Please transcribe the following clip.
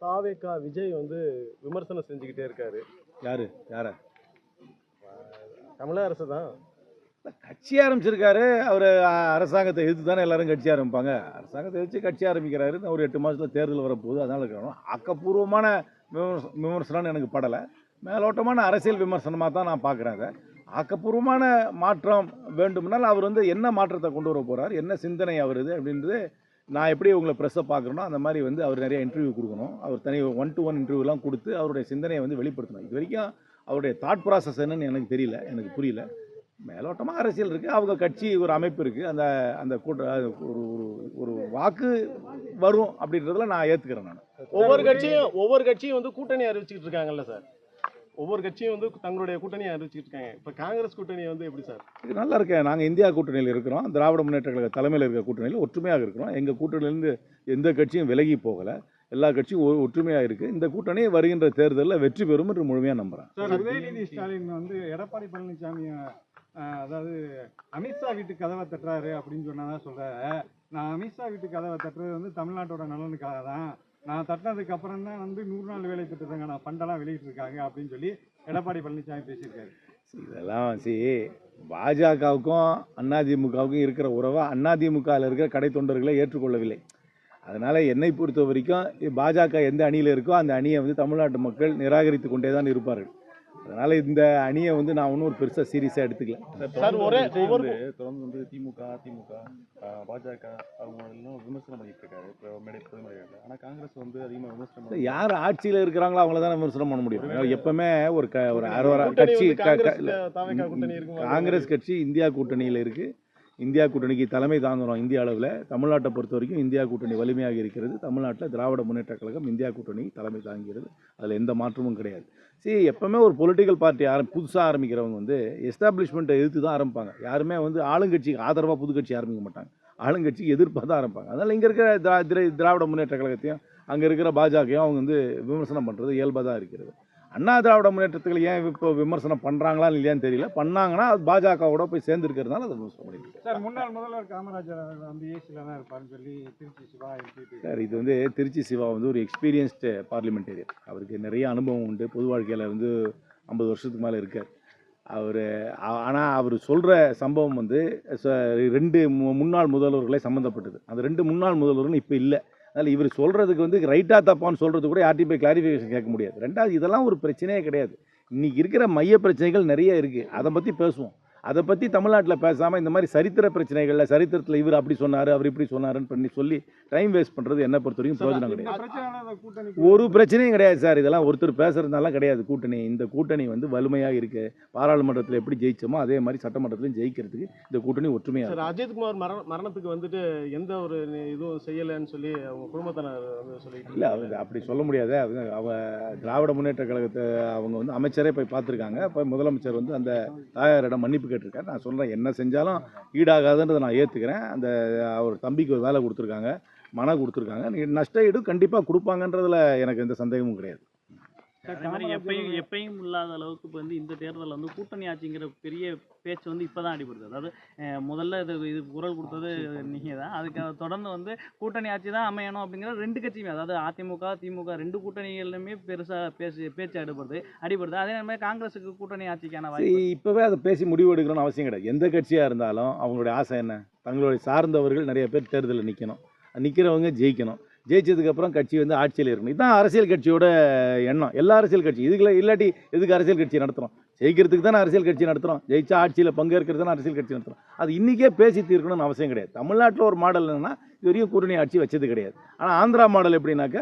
தாவேக்கா விஜய் வந்து விமர்சனம் செஞ்சுக்கிட்டே இருக்காரு. யாரு? யார? தமிழக அரசு தான் கட்சி ஆரம்பிச்சிருக்காரு. அவர் அரசாங்கத்தை எதிர்த்து தானே எல்லாரும் கட்சி ஆரம்பிப்பாங்க. அரசாங்கத்தை எதிர்த்து கட்சி ஆரம்பிக்கிறாரு. ஒரு எட்டு மாதத்தில் தேர்தல் வரப்போகுது. அதனால இருக்கணும். ஆக்கப்பூர்வமான விமர்ச- விமர்சனம்னு எனக்கு படலை. மேலோட்டமான அரசியல் விமர்சனமாக தான் நான் பார்க்குறேன் அதை. ஆக்கப்பூர்வமான மாற்றம் வேண்டும்னால் அவர் வந்து என்ன மாற்றத்தை கொண்டு வர போகிறார் என்ன சிந்தனை அவருது அப்படின்றது நான் எப்படி உங்களை ப்ரெஸ்ஸை பார்க்குறேனோ அந்த மாதிரி வந்து அவர் நிறைய இன்டர்வியூ கொடுக்கணும். அவர் தனி ஒன் டு ஒன் இன்டர்வியூலாம் கொடுத்து அவருடைய சிந்தனையை வந்து வெளிப்படுத்தணும். இது வரைக்கும் அவருடைய தாட் ப்ராசஸ் என்னன்னு எனக்கு தெரியல. எனக்கு புரியல. மேலோட்டமாக அரசியல் இருக்குது அவங்க கட்சி ஒரு அமைப்பு இருக்குது அந்த அந்த கூட்ட ஒரு ஒரு ஒரு வாக்கு வரும் அப்படின்றதுல நான் ஏற்றுக்கிறேன் நான். ஒவ்வொரு கட்சியும் ஒவ்வொரு கட்சியும் வந்து கூட்டணி அறிவிச்சுக்கிட்டு இருக்காங்கல்ல சார். ஒவ்வொரு கட்சியும் வந்து தங்களுடைய கூட்டணியை அறிவிச்சுக்கிட்டு இருக்காங்க. இப்போ காங்கிரஸ் கூட்டணி வந்து எப்படி சார்? இது நல்லா இருக்கேன் நாங்கள் இந்தியா கூட்டணியில் இருக்கிறோம். திராவிட முன்னேற்ற கழக தலைமையில் இருக்கிற கூட்டணியில் ஒற்றுமையாக இருக்கிறோம். எங்கள் கூட்டணியிலேருந்து எந்த கட்சியும் விலகி போகலை. எல்லா கட்சியும் ஒ- ஒற்றுமையாக இருக்குது இந்த கூட்டணி வருகின்ற தேர்தலில் வெற்றி பெறும் என்று முழுமையாக நம்புகிறேன் சார் உதயநிதி ஸ்டாலின் வந்து எடப்பாடி பழனிசாமி அதாவது அமித்ஷா வீட்டு கதவை தட்டுறாரு அப்படின்னு சொன்னதான் சொல்றாரு. நான் அமித்ஷா வீட்டு கதவை தட்டுறது வந்து தமிழ்நாட்டோட நலனுக்காக தான் நான் தட்டினதுக்கு அப்புறம் தான் வந்து நூறு நாள் வேலை திட்டத்துக்கான ஃபண்டெல்லாம் வெளியிட்டு இருக்காங்க அப்படின்னு சொல்லி எடப்பாடி பழனிசாமி பேசியிருக்காரு. இதெல்லாம் சரி பாஜகவுக்கும் அதிமுகவுக்கும் இருக்கிற உறவை அதிமுகவில் இருக்கிற கடை தொண்டர்களை ஏற்றுக்கொள்ளவில்லை. அதனால் என்னை பொறுத்த வரைக்கும் பாஜக எந்த அணியில் இருக்கோ அந்த அணியை வந்து தமிழ்நாட்டு மக்கள் நிராகரித்து கொண்டே தான் இருப்பார்கள். அதனால் இந்த அணியை வந்து நான் ஒன்றும் ஒரு பெருசாக சீரியஸாக எடுத்துக்கல. சார் ஒரே ஒவ்வொரு தொடர்ந்து வந்து திமுக அதிமுக பாஜக அவங்க எல்லாம் விமர்சனம் பண்ணிட்டு இருக்காரு. இப்போ மேடை பொதுமறையாக ஆனால் காங்கிரஸ் வந்து அதிகமாக விமர்சனம் பண்ணி யார் ஆட்சியில் இருக்கிறாங்களோ அவங்கள தான் விமர்சனம் பண்ண முடியும். எப்பவுமே ஒரு க ஒரு அறுவரை கட்சி வந்து காங்கிரஸ் கட்சி இந்தியா கூட்டணியில் இருக்குது இந்தியா கூட்டணிக்கு தலைமை தாங்குகிறோம் இந்திய அளவில். தமிழ்நாட்டை பொறுத்த வரைக்கும் இந்தியா கூட்டணி வலிமையாக இருக்கிறது. தமிழ்நாட்டில் திராவிட முன்னேற்ற கழகம் இந்தியா கூட்டணி தலைமை தாங்குகிறது அதில் எந்த மாற்றமும் கிடையாது. சரி எப்பவுமே ஒரு பொலிட்டிக்கல் பார்ட்டி ஆரம் புதுசாக ஆரம்பிக்கிறவங்க வந்து எஸ்டாப்ளிஷ்மெண்ட்டை எதிர்த்து தான் ஆரம்பிப்பாங்க. யாருமே வந்து ஆளுங்கட்சிக்கு ஆதரவாக புதுக்கட்சி ஆரம்பிக்க மாட்டாங்க. ஆளுங்கட்சிக்கு எதிர்ப்பாக தான் ஆரம்பிப்பாங்க. அதனால் இங்கே இருக்கிற திரா திரை- திராவிட முன்னேற்ற கழகத்தையும் அங்கே இருக்கிற பாஜகையும் அவங்க வந்து விமர்சனம் பண்ணுறது இயல்பாக தான் இருக்கிறது. அண்ணா திராவிட முன்னேற்றத்துக்கு ஏன் இப்போ விமர்சனம் பண்ணுறாங்களா இல்லையான்னு தெரியல. பண்ணாங்கன்னா அது பாஜகவோட போய் சேர்ந்துருக்கிறதுனால அதை விமர்சனம் பண்ணிட்டு சார் முன்னாள் முதல்வர் காமராஜர் வந்து ஏசியில் தான் இருப்பாருன்னு சொல்லி திருச்சி சிவா சார் இது வந்து திருச்சி சிவா வந்து ஒரு எக்ஸ்பீரியன்ஸ்டு பார்லிமெண்டேரியன் அவருக்கு நிறைய அனுபவம் உண்டு. பொது வாழ்க்கையில் வந்து ஐம்பது வருஷத்துக்கு மேலே இருக்கார். அவர் ஆனால் அவர் சொல்கிற சம்பவம் வந்து ரெண்டு முன்னாள் முதல்வர்களை சம்மந்தப்பட்டது அந்த ரெண்டு முன்னாள் முதல்வர்கள் இப்போ இல்லை. அதில் இவர் சொல்கிறதுக்கு வந்து ரைட்டாக தப்பான்னு சொல்கிறது கூட யார்ட்டையும் போய் கிளாரிஃபிகேஷன் கேட்க முடியாது. ரெண்டாவது இதெல்லாம் ஒரு பிரச்சனையே கிடையாது. இன்றைக்கி இருக்கிற மைய பிரச்சனைகள் நிறைய இருக்குது அதை பற்றி பேசுவோம். அதை பற்றி தமிழ்நாட்டில் பேசாமல் இந்த மாதிரி சரித்திர பிரச்சனைகளில் சரித்திரத்தில் இவர் அப்படி சொன்னார் அவர் இப்படி சொன்னாருன்னு பண்ணி சொல்லி டைம் வேஸ்ட் பண்ணுறது என்ன பொறுத்த வரைக்கும் பிரயோஜனம் கிடையாது. ஒரு பிரச்சனையும் கிடையாது சார். இதெல்லாம் ஒருத்தர் பேசுறதுனால கிடையாது கூட்டணி. இந்த கூட்டணி வந்து வலிமையாக இருக்கு. பாராளுமன்றத்தில் எப்படி ஜெயிச்சோமோ அதே மாதிரி சட்டமன்றத்திலையும் ஜெயிக்கிறதுக்கு இந்த கூட்டணி ஒற்றுமையாக சார் அஜித்குமார் மரண மரணத்துக்கு வந்துட்டு எந்த ஒரு இதுவும் செய்யலைன்னு சொல்லி அவங்க குடும்பத்தினர் வந்து சொல்லிட்டு இல்லை அவங்க அப்படி சொல்ல முடியாது. அவங்க அவ திராவிட முன்னேற்ற கழகத்தை அவங்க வந்து அமைச்சரே போய் பார்த்துருக்காங்க. இப்போ முதலமைச்சர் வந்து அந்த தாயாரிடம் மன்னிப்பு கேட்டிருக்காரு நான் சொல்கிறேன் என்ன செஞ்சாலும் ஈடாகாதுன்றதை நான் ஏற்றுக்கிறேன் அந்த அவர் தம்பிக்கு ஒரு வேலை கொடுத்துருக்காங்க மன கொடுத்துருக்காங்க. நீ- நஷ்ட ஈடு கண்டிப்பாக கொடுப்பாங்கன்றதில் எனக்கு எந்த சந்தேகமும் கிடையாது. அதே மாதிரி எப்பயும் எப்பயும் இல்லாத அளவுக்கு இப்போ வந்து இந்த தேர்தலில் வந்து கூட்டணி ஆட்சிங்கிற பெரிய பேச்சு வந்து இப்போ தான் அடிபடுது. அதாவது முதல்ல இது இது குரல் கொடுத்தது நீங்கள் தான் அதுக்கு தொடர்ந்து வந்து கூட்டணி ஆட்சி தான் அமையணும் அப்படிங்கிற ரெண்டு கட்சியுமே அதாவது அதிமுக திமுக ரெண்டு கூட்டணிகளுமே பெருசாக பேசி பேச்சு அடிபடுது அடிபடுது. அதே மாதிரி காங்கிரஸுக்கு கூட்டணி ஆட்சிக்கான வாய்ப்பு. இப்போவே அதை பேசி முடிவு எடுக்கணும்னு அவசியம் கிடையாது. எந்த கட்சியாக இருந்தாலும் அவங்களுடைய ஆசை என்ன? தங்களுடைய சார்ந்தவர்கள் நிறைய பேர் தேர்தலில் நிற்கணும் நிற்கிறவங்க ஜெயிக்கணும். ஜெயிச்சதுக்கப்புறம் கட்சி வந்து ஆட்சியில் இருக்கணும். இதுதான் அரசியல் கட்சியோட எண்ணம். எல்லா அரசியல் கட்சி இதுக்குள்ள இல்லாட்டி எதுக்கு அரசியல் கட்சி நடத்துகிறோம் ஜெயிக்கிறதுக்கு தானே அரசியல் கட்சி நடத்துகிறோம் ஜெயிச்சா ஆட்சியில் பங்கேற்கிறது தானே அரசியல் கட்சி நடத்துகிறோம் அது இன்றைக்கே பேசி தீர்க்கணும்னு அவசியம் கிடையாது. தமிழ்நாட்டில் ஒரு மாடல் என்னன்னா இது வரையும் கூட்டணி ஆட்சி வச்சது கிடையாது. ஆனால் ஆந்திரா மாடல் எப்படின்னாக்கா